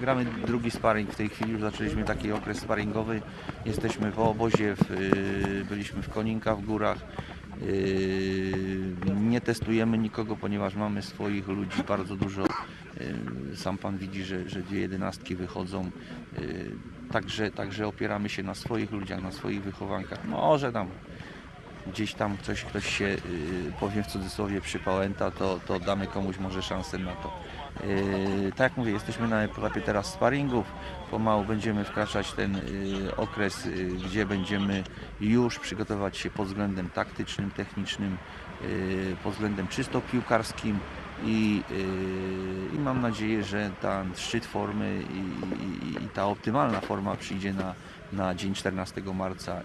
Gramy drugi sparring w tej chwili, już zaczęliśmy taki okres sparingowy. Jesteśmy w obozie, w, y, byliśmy w Koninka, w górach. Y, nie testujemy nikogo, ponieważ mamy swoich ludzi bardzo dużo. Y, sam Pan widzi, że, że dwie jedenastki wychodzą. Także, także opieramy się na swoich ludziach, na swoich wychowankach. Może tam gdzieś tam ktoś, ktoś się, y, powiem w cudzysłowie, przypałęta, to, to damy komuś może szansę na to. Y, tak jak mówię, jesteśmy na etapie teraz sparingów. Pomału będziemy wkraczać ten y, okres, y, gdzie będziemy już przygotować się pod względem taktycznym, technicznym, y, pod względem czysto piłkarskim i, y, i mam nadzieję, że ten szczyt formy i, i, i ta optymalna forma przyjdzie na, na dzień 14 marca